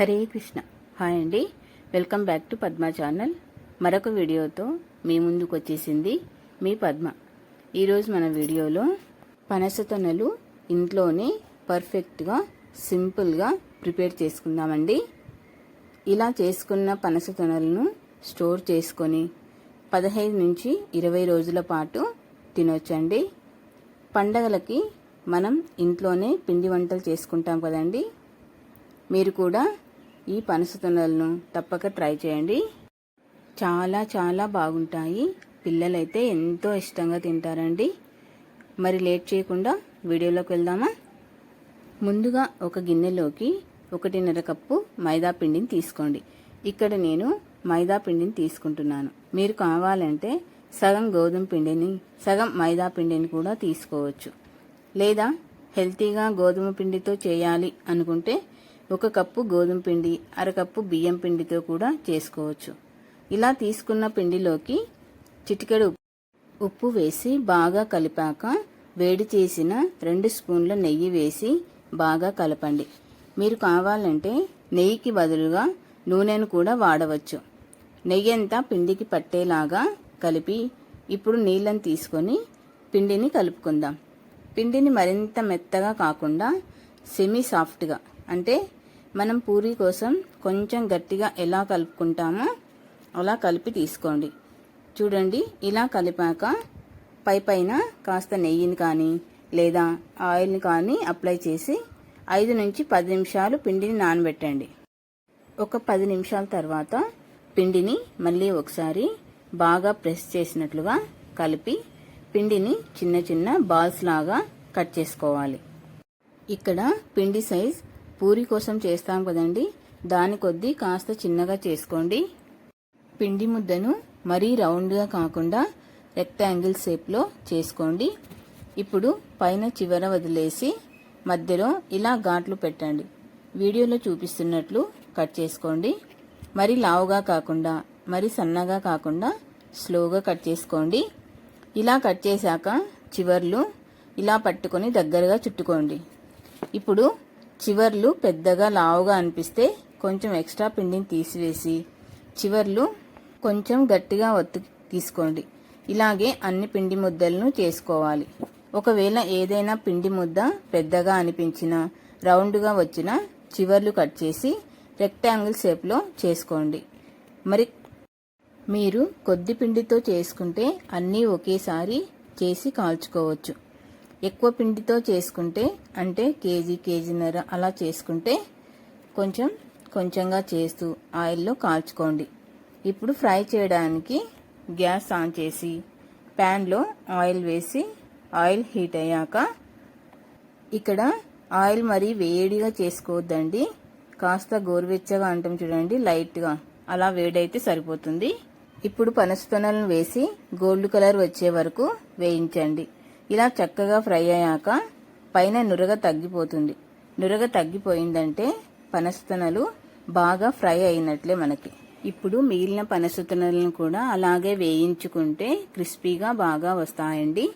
Hare Krishna. Hi అండి. Welcome back to Padma channel. మరొక వీడియోతో మీ ముందుకు వచ్చేసింది మీ పద్మ. ఈరోజు మన వీడియోలో పనసతొనలు ఇంట్లోనే పర్ఫెక్ట్గా సింపుల్గా ప్రిపేర్ చేసుకుందామండి. ఇలా చేసుకున్న పనసతొనలను స్టోర్ చేసుకొని పదహైదు నుంచి ఇరవై రోజుల పాటు తినొచ్చండి. పండగలకి మనం ఇంట్లోనే పిండి వంటలు చేసుకుంటాం కదండి. మీరు కూడా ఈ పనసతొనలను తప్పక ట్రై చేయండి. చాలా చాలా బాగుంటాయి. పిల్లలైతే ఎంతో ఇష్టంగా తింటారండి. మరి లేట్ చేయకుండా వీడియోలోకి వెళ్దామా? ముందుగా ఒక గిన్నెలోకి ఒకటిన్నర కప్పు మైదా పిండిని తీసుకోండి. ఇక్కడ నేను మైదా పిండిని తీసుకుంటున్నాను. మీరు కావాలంటే సగం గోధుమ పిండిని సగం మైదా పిండిని కూడా తీసుకోవచ్చు. లేదా హెల్తీగా గోధుమ పిండితో చేయాలి అనుకుంటే ఒక కప్పు గోధుమ పిండి అరకప్పు బియ్యం పిండితో కూడా చేసుకోవచ్చు. ఇలా తీసుకున్న పిండిలోకి చిటికెడు ఉప్పు వేసి బాగా కలిపాక వేడి చేసిన రెండు స్పూన్ల నెయ్యి వేసి బాగా కలపండి. మీరు కావాలంటే నెయ్యికి బదులుగా నూనెను కూడా వాడవచ్చు. నెయ్యి అంతా పిండికి పట్టేలాగా కలిపి ఇప్పుడు నీళ్ళని తీసుకొని పిండిని కలుపుకుందాం. పిండిని మరింత మెత్తగా కాకుండా సెమీ సాఫ్ట్గా అంటే మనం పూరీ కోసం కొంచెం గట్టిగా ఎలా కలుపుకుంటామో అలా కలిపి తీసుకోండి. చూడండి ఇలా కలిపాక పై పైన కాస్త నెయ్యిని కానీ లేదా ఆయిల్ని కానీ అప్లై చేసి ఐదు నుంచి పది నిమిషాలు పిండిని నానబెట్టండి. ఒక పది నిమిషాల తర్వాత పిండిని మళ్ళీ ఒకసారి బాగా ప్రెస్ చేసినట్లుగా కలిపి పిండిని చిన్న చిన్న బాల్స్ లాగా కట్ చేసుకోవాలి. ఇక్కడ పిండి సైజ్ పూరి కోసం చేస్తాం కదండి. దాని కొద్దీ కాస్త చిన్నగా చేసుకోండి. పిండి ముద్దను మరీ రౌండ్గా కాకుండా రెక్టాంగిల్ షేప్లో చేసుకోండి. ఇప్పుడు పైన చివర వదిలేసి మధ్యలో ఇలా ఘాట్లు పెట్టండి. వీడియోలో చూపిస్తున్నట్లు కట్ చేసుకోండి. మరి లావుగా కాకుండా మరి సన్నగా కాకుండా స్లోగా కట్ చేసుకోండి. ఇలా కట్ చేశాక చివర్లు ఇలా పట్టుకొని దగ్గరగా చుట్టుకోండి. ఇప్పుడు చివర్లు పెద్దగా లావుగా అనిపిస్తే కొంచెం ఎక్స్ట్రా పిండిని తీసివేసి చివర్లు కొంచెం గట్టిగా ఒత్తు తీసుకోండి. ఇలాగే అన్ని పిండి ముద్దలను చేసుకోవాలి. ఒకవేళ ఏదైనా పిండి ముద్ద పెద్దగా అనిపించినా రౌండ్గా వచ్చిన చివర్లు కట్ చేసి రెక్టాంగిల్ షేప్లో చేసుకోండి. మరి మీరు కొద్ది పిండితో చేసుకుంటే అన్నీ ఒకేసారి చేసి కాల్చుకోవచ్చు. ఎక్కువ పిండితో చేసుకుంటే అంటే కేజీ కేజీన్నర అలా చేసుకుంటే కొంచెం కొంచెంగా చేస్తూ ఆయిల్లో కాల్చుకోండి. ఇప్పుడు ఫ్రై చేయడానికి గ్యాస్ ఆన్ చేసి ప్యాన్లో ఆయిల్ వేసి ఆయిల్ హీట్ అయ్యాక ఇక్కడ ఆయిల్ మరీ వేడిగా చేసుకోవద్దండి. కాస్త గోరువెచ్చగా అంటాం చూడండి లైట్గా. అలా వేడైతే సరిపోతుంది. ఇప్పుడు పనసతొనలను వేసి గోల్డ్ కలర్ వచ్చే వరకు వేయించండి. ఇలా చక్కగా ఫ్రై అయ్యాక పైన నురగ తగ్గిపోతుంది. నురగ తగ్గిపోయిందంటే పనసతనలు బాగా ఫ్రై అయినట్లే మనకి. ఇప్పుడు మిగిలిన పనసతనలను కూడా అలాగే వేయించుకుంటే క్రిస్పీగా బాగా వస్తాయండి.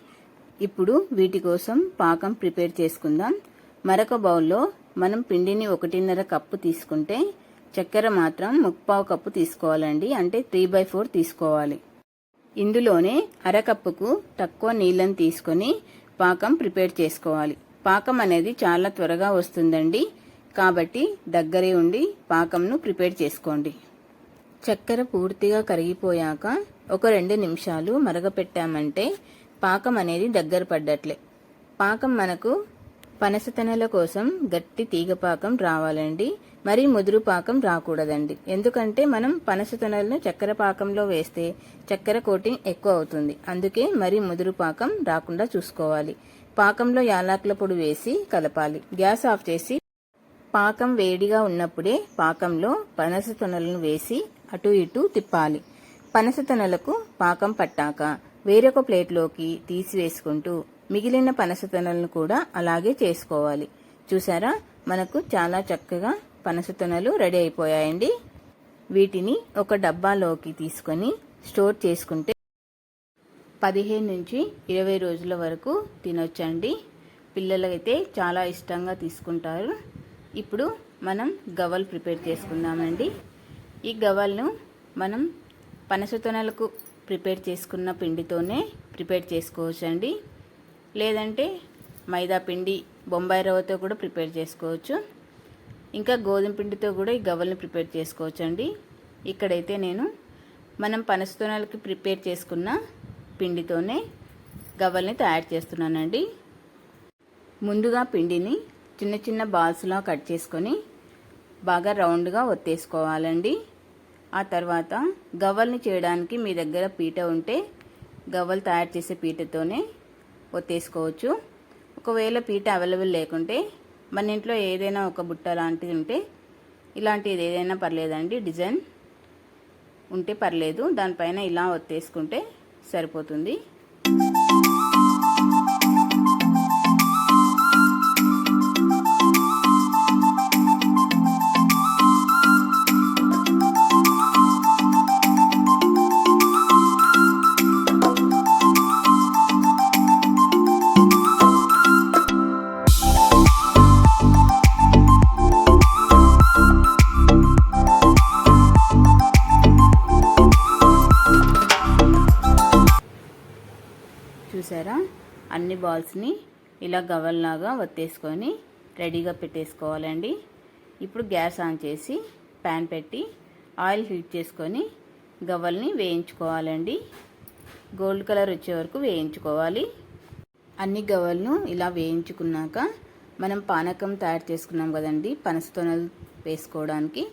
ఇప్పుడు వీటి కోసం పాకం ప్రిపేర్ చేసుకుందాం. మరొక బౌల్లో మనం పిండిని ఒకటిన్నర కప్పు తీసుకుంటే చక్కెర మాత్రం ముప్పావు కప్పు తీసుకోవాలండి. అంటే త్రీ బై ఫోర్ తీసుకోవాలి. ఇందులోనే అరకప్పుకు తక్కువ నీళ్ళని తీసుకొని పాకం ప్రిపేర్ చేసుకోవాలి. పాకం అనేది చాలా త్వరగా వస్తుందండి. కాబట్టి దగ్గరే ఉండి పాకంను ప్రిపేర్ చేసుకోండి. చక్కెర పూర్తిగా కరిగిపోయాక ఒక రెండు నిమిషాలు మరగపెట్టామంటే పాకం అనేది దగ్గర పడ్డట్లే. పాకం మనకు పనసతనల కోసం గట్టి తీగపాకం రావాలండి. మరి ముదురు పాకం రాకూడదండి. ఎందుకంటే మనం పనసతనలను చక్కెర పాకంలో వేస్తే చక్కెర కోటింగ్ ఎక్కువ అవుతుంది. అందుకే మరి ముదురు పాకం రాకుండా చూసుకోవాలి. పాకంలో యాలకుల పొడి వేసి కలపాలి. గ్యాస్ ఆఫ్ చేసి పాకం వేడిగా ఉన్నప్పుడే పాకంలో పనసతొనలను వేసి అటు ఇటు తిప్పాలి. పనసతొనలకు పాకం పట్టాక వేరొక ప్లేట్లోకి తీసివేసుకుంటూ మిగిలిన పనసతొనలను కూడా అలాగే చేసుకోవాలి. చూసారా మనకు చాలా చక్కగా పనసతొనలు రెడీ అయిపోయాయండి. వీటిని ఒక డబ్బాలోకి తీసుకొని స్టోర్ చేసుకుంటే పదిహేను నుంచి ఇరవై రోజుల వరకు తినొచ్చండి. పిల్లలైతే చాలా ఇష్టంగా తీసుకుంటారు. ఇప్పుడు మనం గవ్వలు ప్రిపేర్ చేసుకుందామండి. ఈ గవ్వలను మనం పనసతొనలకు ప్రిపేర్ చేసుకున్న పిండితోనే ప్రిపేర్ చేసుకోవచ్చండి. లేదంటే మైదా పిండి బొంబాయి రవ్వతో కూడా ప్రిపేర్ చేసుకోవచ్చు. ఇంకా గోధుమ పిండితో కూడా ఈ గవ్వల్ని ప్రిపేర్ చేసుకోవచ్చు అండి ఇక్కడైతే నేను మనం పనసతోనాలకి ప్రిపేర్ చేసుకున్న పిండితోనే గవ్వల్ని తయారు చేస్తున్నానండి. ముందుగా పిండిని చిన్న చిన్న బాల్స్లా కట్ చేసుకొని బాగా రౌండ్గా ఒత్తేసుకోవాలండి. ఆ తర్వాత గవ్వల్ని చేయడానికి మీ దగ్గర పీట ఉంటే గవ్వలు తయారు చేసే పీటతోనే ఒత్తేసుకోవచ్చు ఒకవేళ పీట అవైలబుల్ లేకుంటే మన ఇంట్లో ఏదైనా ఒక బుట్ట లాంటిది ఉంటే ఇలాంటిది ఏదైనా పర్లేదండి. డిజైన్ ఉంటే పర్లేదు. దానిపైన ఇలా ఒత్తేసుకుంటే సరిపోతుంది. అన్ని బాల్స్ని ఇలా గవల్లాగా వత్తేసుకొని రెడీగా పెట్టేసుకోవాలండి. ఇప్పుడు గ్యాస్ ఆన్ చేసి ప్యాన్ పెట్టి ఆయిల్ హీట్ చేసుకొని గవ్వల్ని వేయించుకోవాలండి. గోల్డ్ కలర్ వచ్చే వరకు వేయించుకోవాలి. అన్ని గవ్వలను ఇలా వేయించుకున్నాక మనం పానకం తయారు చేసుకున్నాం కదండి పనసతోనలు వేసుకోవడానికి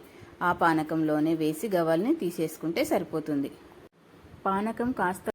ఆ పానకంలోనే వేసి గవ్వల్ని తీసేసుకుంటే సరిపోతుంది. పానకం కాస్త